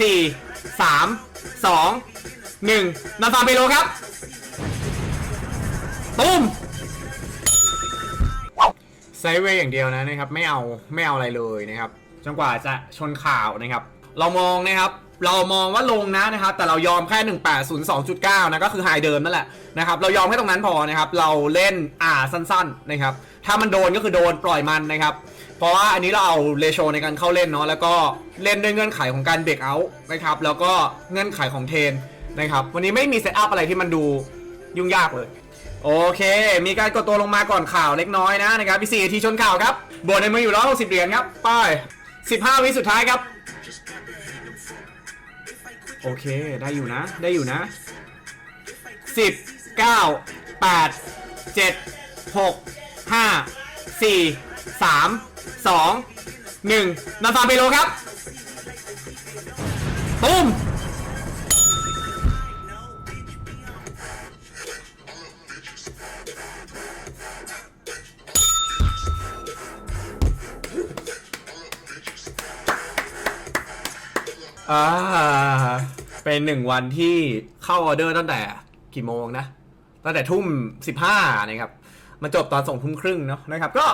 สี่สามสองหนึ่งนาฟาเปโลครับตุ้มไซเวย์อย่างเดียวนะนะครับ ไม่เอาไม่เอาอะไรเลยนะครับ จนกว่าจะชนข่าวนะครับ เรามองนะครับเรามองว่าลงนะนะครับแต่เรายอมแค่ 1802.9 นะก็คือไฮเดิมนั่นแหละนะครับเรายอมแค่ตรงนั้นพอนะครับเราเล่นอ่าสั้นๆนะครับถ้ามันโดนก็คือโดนปล่อยมันนะครับเพราะว่าอันนี้เราเอาเรโชในการเข้าเล่นเนาะแล้วก็เล่นด้วยเงื่อนไขของการเบรกเอาท์นะครับแล้วก็เงื่อนไขของเทนนะครับวันนี้ไม่มีเซตอัพอะไรที่มันดูยุ่งยากเลยโอเค มีการกดตัวลงมาก่อนข่าวเล็กน้อยนะนะครับพี่สี่ทีชนข่าวครับบวกในมืออยู่แล้ว60เหรียญครับไป 15 วิสุดท้ายครับ โอเคได้อยู่นะ ได้อยู่นะ 10 9 8 7 6 5 4 3 2 1นาซาเปโลครับตุ้ม อ่า เป็นหนึ่งวันที่เข้าออเดอร์ตั้งแต่กี่โมงนะ ตั้งแต่ทุ่ม15นะครับมาจบตอนส่งทุ่มครึ่งเนาะนะครับ ก็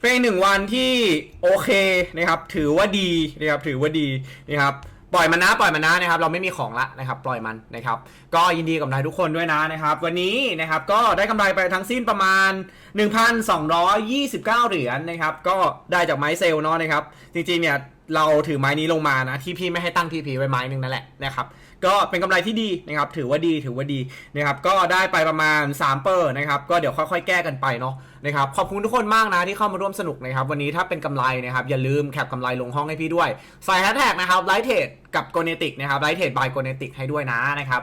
เป็นหนึ่งวันที่โอเคนะครับ ถือว่าดีนะครับ ถือว่าดีนะครับ ปล่อยมันนะ ปล่อยมันนะนะครับ เราไม่มีของละนะครับ ปล่อยมันนะครับ ก็ยินดีกับนายทุกคนด้วยนะนะครับ วันนี้นะครับ ก็ได้กำไรไปทั้งสิ้นประมาณ 1,229 เหรียญนะครับ ก็ได้จากไม้เซลเนาะนะครับ จริงๆเนี่ย เราถือไม้นี้ลงมานะที่พี่ไม่ให้ตั้งทีพีไว้ไม้หนึ่งนั่นแหละนะครับก็เป็นกำไรที่ดีนะครับถือว่าดีถือว่าดีนะครับก็ได้ไปประมาณ 3 เปอร์นะครับก็เดี๋ยวค่อยๆ แก้กันไปเนาะนะครับขอบคุณทุกคนมากนะที่เข้ามาร่วมสนุกนะครับวันนี้ถ้าเป็นกำไรนะครับอย่าลืมแคปกำไรลงห้องให้พี่ด้วย ใส่แฮชแท็กนะครับไลท์เทรดกับโกเนติกนะครับไลท์เทรดบายโกเนติกให้ด้วยนะนะครับ